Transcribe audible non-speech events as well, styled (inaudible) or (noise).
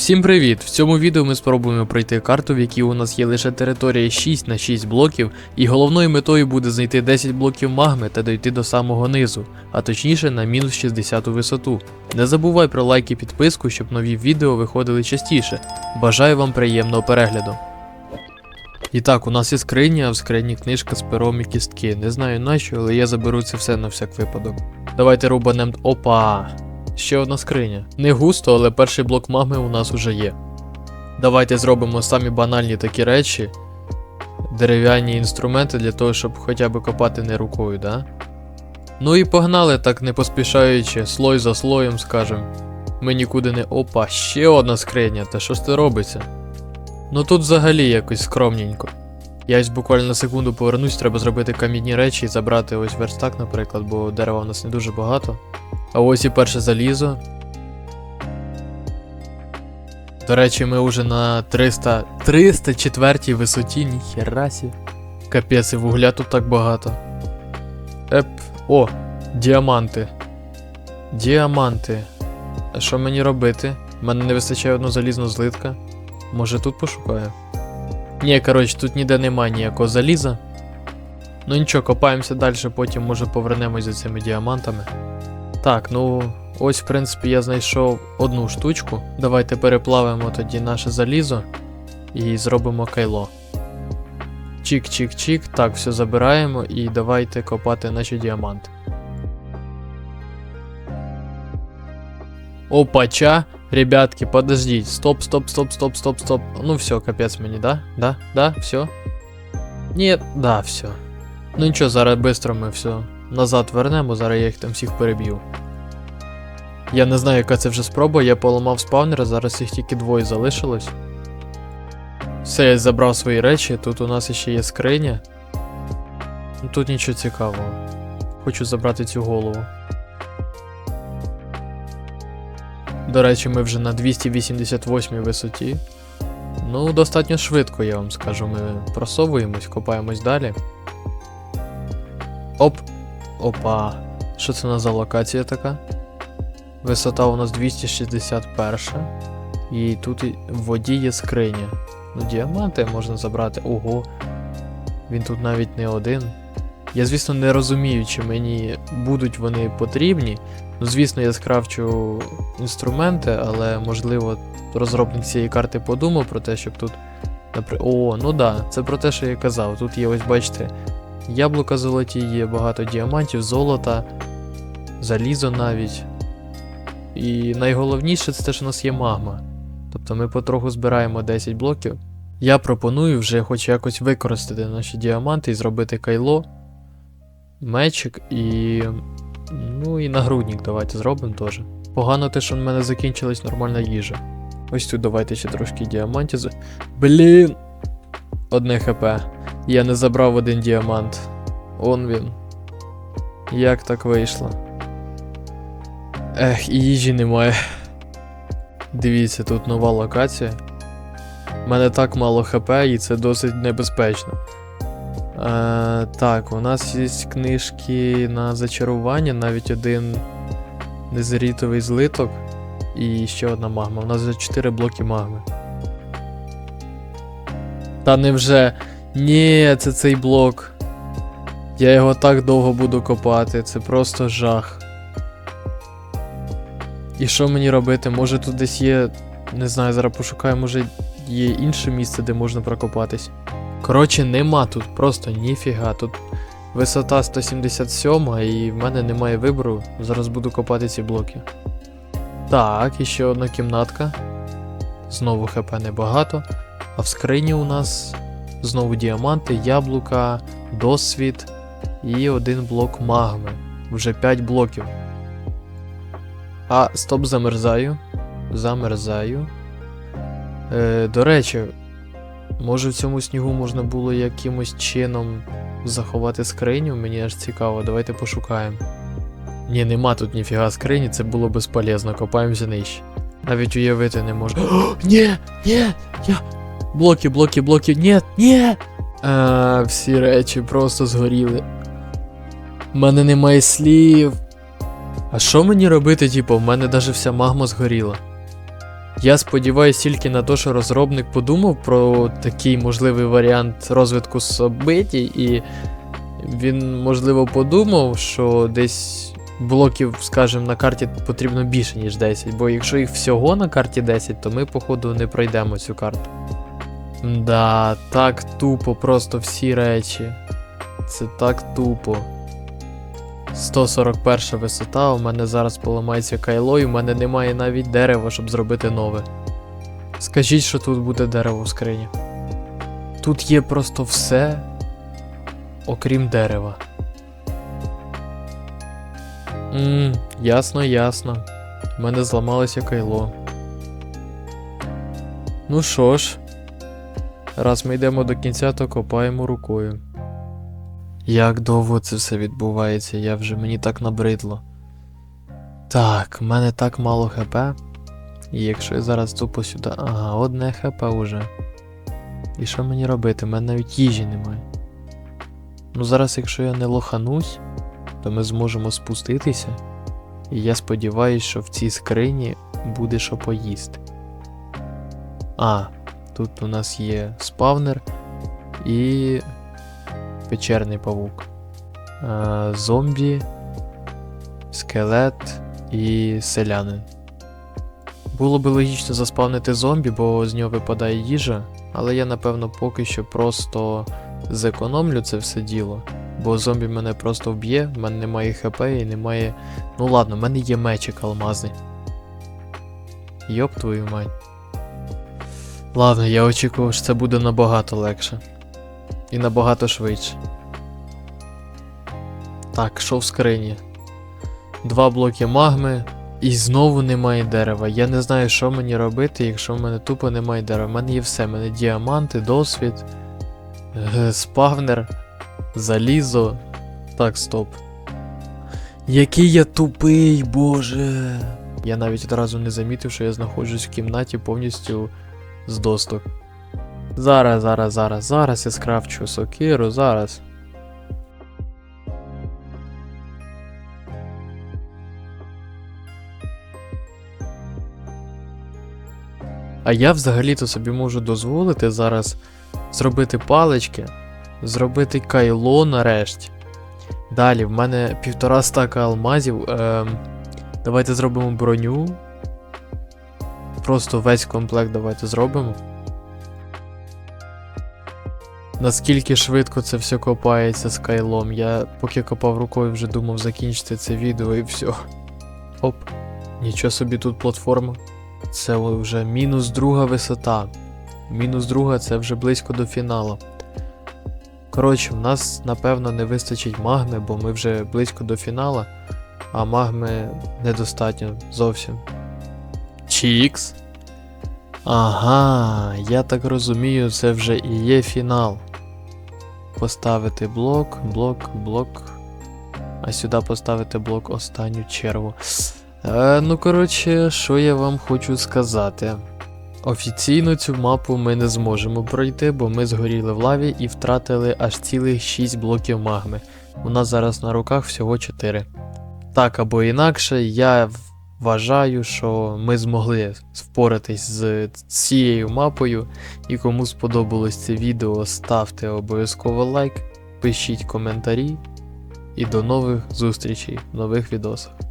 Всім привіт! В цьому відео ми спробуємо пройти карту, в якій у нас є лише територія 6 на 6 блоків, і головною метою буде знайти 10 блоків магми та дойти до самого низу, а точніше на мінус 60 висоту. Не забувай про лайк і підписку, щоб нові відео виходили частіше. Бажаю вам приємного перегляду. І так, у нас є скриня, а в скрині книжка з пером і кістки. Не знаю нащо, але я заберу це все на всяк випадок. Давайте рубанем. Опа! Ще одна скриня. Не густо, але перший блок магми у нас уже є. Давайте зробимо самі банальні такі речі. Дерев'яні інструменти для того, щоб хоча б копати не рукою, да? Ну і погнали, так не поспішаючи, слой за слоєм, скажем. Ми нікуди не. Опа, ще одна скриня, та що ж це робиться? Ну тут взагалі якось скромненько. Я ось буквально на секунду повернусь, треба зробити кам'яні речі і забрати ось верстак, наприклад, бо дерева у нас не дуже багато. А ось і перше залізо. До речі, ми вже на 300. 304 висоті, ніхерасі. Капець, і вугля тут так багато. Еп. О, діаманти. Діаманти. А що мені робити? У мене не вистачає одного залізного злитка. Може тут пошукаю? Ні, коротше, тут ніде немає ніякого заліза. Ну нічого, копаємося далі, потім може повернемось за цими діамантами. Так, ну ось в принципі я знайшов одну штучку. Давайте переплавимо тоді наше залізо і зробимо кайло. Чик-чик-чик, так, все забираємо і давайте копати наші діаманти. Опача, ребятки, подождіть. Стоп, стоп, стоп, стоп, стоп, стоп. Ну все, капець мені, да? Да? Да? Все? Ні, да, все. Ну нічого, зараз швидко ми все назад вернемо, зараз я їх там всіх переб'ю. Я не знаю, яка це вже спроба, я поламав спавнер, зараз їх тільки двоє залишилось. Все, я забрав свої речі, тут у нас ще є скриня. Ну тут нічого цікавого. Хочу забрати цю голову. До речі, ми вже на 288 висоті. Ну, достатньо швидко, я вам скажу. Ми просовуємось, копаємось далі. Оп. Опа. Що це у нас за локація така? Висота у нас 261. І тут в воді є скриня. Ну, діаманти можна забрати. Ого. Він тут навіть не один. Я, звісно, не розумію, чи мені будуть вони потрібні. Ну, звісно, я скрафчу інструменти, але можливо розробник цієї карти подумав про те, щоб тут. О, ну да, це про те, що я казав. Тут є, ось бачите, яблука золоті, є багато діамантів, золота, залізо навіть. І найголовніше це те, що у нас є магма. Тобто ми потроху збираємо 10 блоків. Я пропоную вже хоч якось використати наші діаманти і зробити кайло, мечик і. Ну і нагрудник давайте зробимо теж. Погано те, що в мене закінчилась нормальна їжа. Ось тут давайте ще трошки діамантів. Блін! Одне хп. Я не забрав один діамант. Он він. Як так вийшло? Ех, і їжі немає. Дивіться, тут нова локація. У мене так мало хп, і це досить небезпечно. Е, так, у нас є книжки на зачарування, навіть один незарітовий злиток і ще одна магма. У нас вже 4 блоки магми. Та невже. Ні, це цей блок. Я його так довго буду копати, це просто жах. І що мені робити? Може тут десь є. Не знаю, зараз пошукаю, може є інше місце, де можна прокопатись. Коротше, нема тут, просто ніфіга. Тут висота 177 і в мене немає вибору. Зараз буду копати ці блоки. Так, і ще одна кімнатка. Знову хп небагато. А в скрині у нас знову діаманти, яблука, досвід і один блок магми. Вже 5 блоків. А, стоп, замерзаю. Замерзаю. Е, до речі, може в цьому снігу можна було якимось чином заховати скриню? Мені аж цікаво, давайте пошукаємо. Ні, нема тут ніфіга скрині, це було безполезно, копаємося нижче. Навіть уявити не можу. О, (gasps) ні, ні, я. Блоки, блоки, блоки, ні, ні. А, всі речі просто згоріли. У мене немає слів. А що мені робити, типу, в мене навіть вся магма згоріла. Я сподіваюся тільки на те, що розробник подумав про такий можливий варіант розвитку собиті, і він, можливо, подумав, що десь блоків, скажімо, на карті потрібно більше, ніж 10. Бо якщо їх всього на карті 10, то ми, походу, не пройдемо цю карту. Да, так тупо, просто всі речі. Це так тупо. 141 висота, у мене зараз поламається кайло, і у мене немає навіть дерева, щоб зробити нове. Скажіть, що тут буде дерево в скрині. Тут є просто все, окрім дерева. Ммм, ясно, ясно. У мене зламалося кайло. Ну що ж, раз ми йдемо до кінця, то копаємо рукою. Як довго це все відбувається, я вже мені так набридло. Так, в мене так мало хп. І якщо я зараз тупо сюди. Ага, одне хп уже. І що мені робити? У мене навіть їжі немає. Ну зараз, якщо я не лоханусь, то ми зможемо спуститися. І я сподіваюся, що в цій скрині буде що поїсти. А, тут у нас є спавнер і печерний павук. Зомбі, скелет і селянин. Було би логічно заспавнити зомбі, бо з нього випадає їжа, але я напевно поки що просто зекономлю це все діло. Бо зомбі мене просто вб'є, в мене немає хп і немає. Ну ладно, в мене є мечик алмазний. Йоп твою мать. Ладно, я очікував, що це буде набагато легше. І набагато швидше. Так, що в скрині? Два блоки магми. І знову немає дерева. Я не знаю, що мені робити, якщо в мене тупо немає дерева. У мене є все. У мене діаманти, досвід, е, спавнер, залізо. Так, стоп. Який я тупий, боже. Я навіть одразу не замітив, що я знаходжусь в кімнаті повністю з досток. Зараз, зараз, зараз, зараз я скрафчу сокиру, зараз. А я взагалі-то собі можу дозволити зараз зробити палички, зробити кайло нарешті. Далі, в мене півтора стака алмазів. Ем, давайте зробимо броню. Просто весь комплект давайте зробимо. Наскільки швидко це все копається з кайлом. Я поки копав рукою, вже думав закінчити це відео і все. Оп, нічого собі тут платформа. Це вже мінус друга висота. Мінус друга це вже близько до фіналу. Коротше, в нас напевно не вистачить магми, бо ми вже близько до фіналу, а магми недостатньо зовсім. Чікс. Ага, я так розумію, це вже і є фінал. Поставити блок, блок, блок. А сюди поставити блок останню чергу. Е, ну, коротше, що я вам хочу сказати. Офіційно цю мапу ми не зможемо пройти, бо ми згоріли в лаві і втратили аж цілих 6 блоків магми. У нас зараз на руках всього 4. Так або інакше, я вважаю, що ми змогли впоратись з цією мапою. І кому сподобалось це відео, ставте обов'язково лайк, пишіть коментарі. І до нових зустрічей в нових відосах.